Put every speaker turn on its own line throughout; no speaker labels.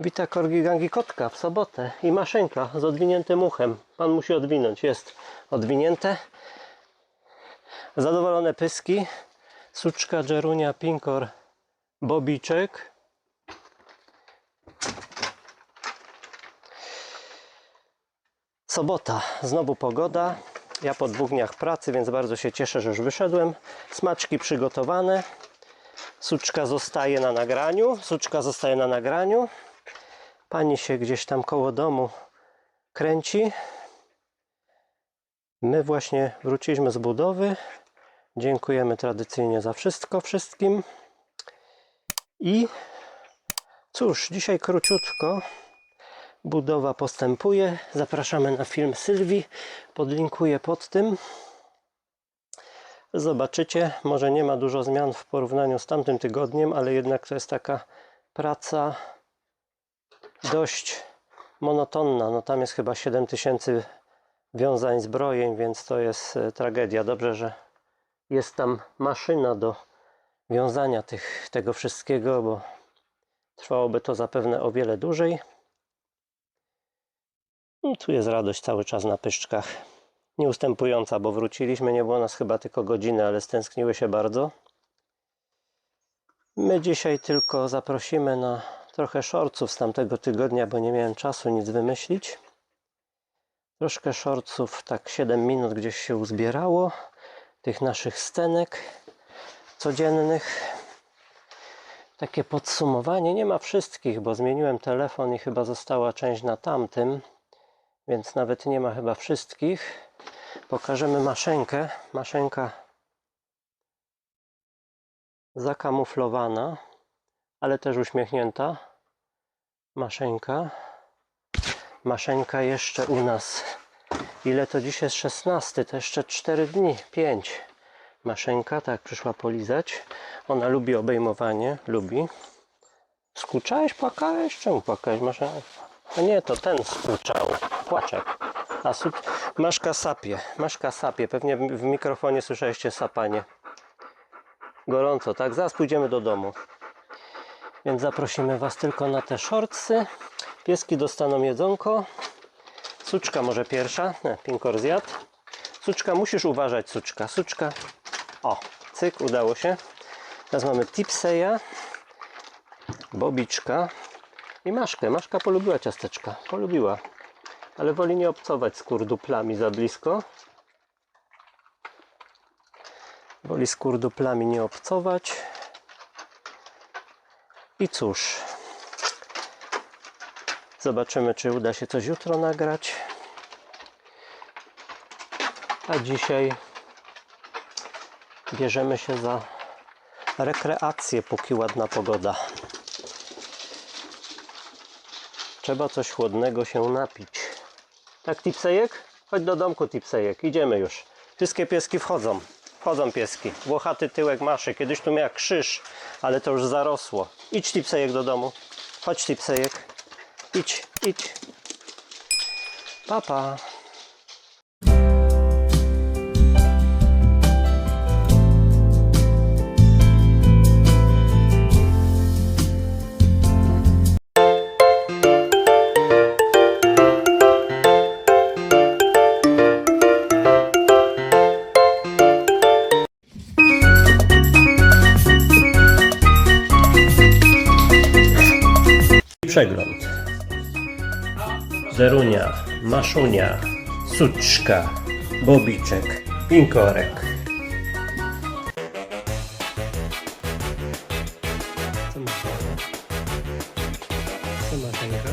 Wita Korgi Gangi Kotka w sobotę i maszynka z odwiniętym uchem. Pan musi odwinąć, jest odwinięte. Zadowolone pyski. Suczka, Dżerunia, Pinkor, Bobiczek. Sobota, znowu pogoda. Ja po dwóch dniach pracy, więc bardzo się cieszę, że już wyszedłem. Smaczki przygotowane. Suczka zostaje na nagraniu. Suczka zostaje na nagraniu. Pani się gdzieś tam koło domu kręci. My właśnie wróciliśmy z budowy. Dziękujemy tradycyjnie za wszystko wszystkim. I cóż, dzisiaj króciutko. Budowa postępuje. Zapraszamy na film Sylwii. Podlinkuję pod tym. Zobaczycie, może nie ma dużo zmian w porównaniu z tamtym tygodniem, ale jednak to jest taka praca dość monotonna. No tam jest chyba 7000 wiązań zbrojeń, więc to jest e, tragedia. Dobrze, że jest tam maszyna do wiązania tych, tego wszystkiego, bo trwałoby to zapewne o wiele dłużej. I tu jest radość cały czas na pyszczkach. Nieustępująca, bo wróciliśmy, nie było nas chyba tylko godziny, ale stęskniły się bardzo. My dzisiaj tylko zaprosimy na trochę shortców z tamtego tygodnia, bo nie miałem czasu nic wymyślić. Troszkę shortców, tak 7 minut gdzieś się uzbierało. Tych naszych scenek codziennych. Takie podsumowanie. Nie ma wszystkich, bo zmieniłem telefon i chyba została część na tamtym. Więc nawet nie ma chyba wszystkich. Pokażemy maszynkę. Maszynka zakamuflowana, ale też uśmiechnięta. Maszynka. Maszynka jeszcze u nas. Ile to dzisiaj jest 16? To jeszcze 4 dni, 5. Maszynka, tak, przyszła polizać. Ona lubi obejmowanie, lubi. Skuczałeś, płakałeś? Czemu płakałeś? Masza... A nie, to ten skuczał. Płaczek. A su... Maszka sapie. Maszka sapie. Pewnie w mikrofonie słyszeliście sapanie. Gorąco, tak? Zaraz pójdziemy do domu. Więc zaprosimy Was tylko na te shortsy. Pieski dostaną jedzonko. Suczka może pierwsza. Pinkor zjadł. Suczka, musisz uważać, suczka. Suczka. O, cyk, udało się. Teraz mamy Tipseya, Bobiczka i Maszkę. Maszka polubiła ciasteczka. Polubiła. Ale woli nie obcować z kurduplami za blisko. Woli z kurduplami nie obcować. I cóż, zobaczymy, czy uda się coś jutro nagrać. A dzisiaj bierzemy się za rekreację, póki ładna pogoda. Trzeba coś chłodnego się napić. Tak, Tipsejek? Chodź do domku, Tipsejek. Idziemy już. Wszystkie pieski wchodzą. Wchodzą pieski. Włochaty tyłek maszy. Kiedyś tu miał krzyż, ale to już zarosło. Idź, Tipsejek, do domu. Chodź, Tipsejek. Idź, idź. Papa. przegląd. Zerunia, Maszunia, Suczka, Bobiczek, Pinkorek. Masz? Co masz, Anka?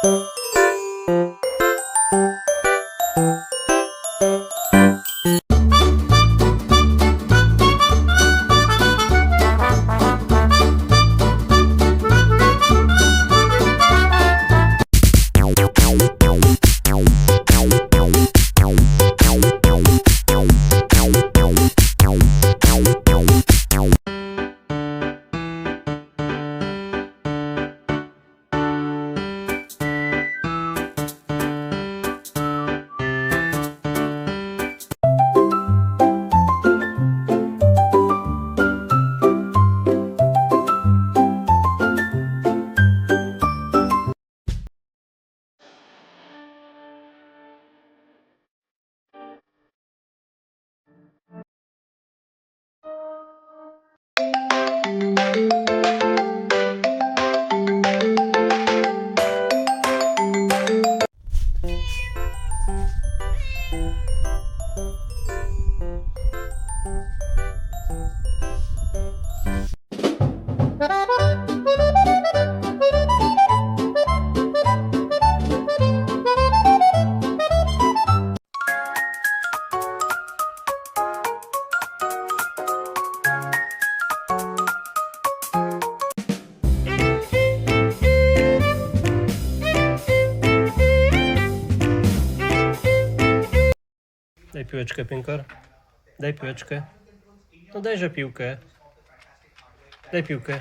Thank you. Piłeczkę, Pienkor. Daj piłeczkę. No dajże piłkę. Daj piłkę.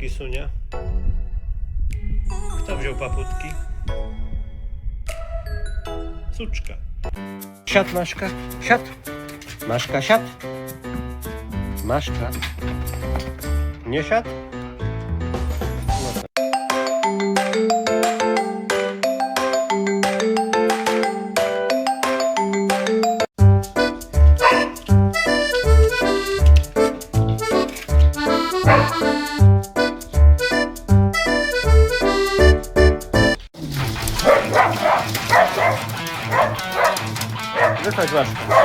Paputki, Sunia? Kto wziął paputki? Suczka. Siad, Maszka, siad. Maszka, siad. Maszka. Nie siad? Wychodź, Maszka.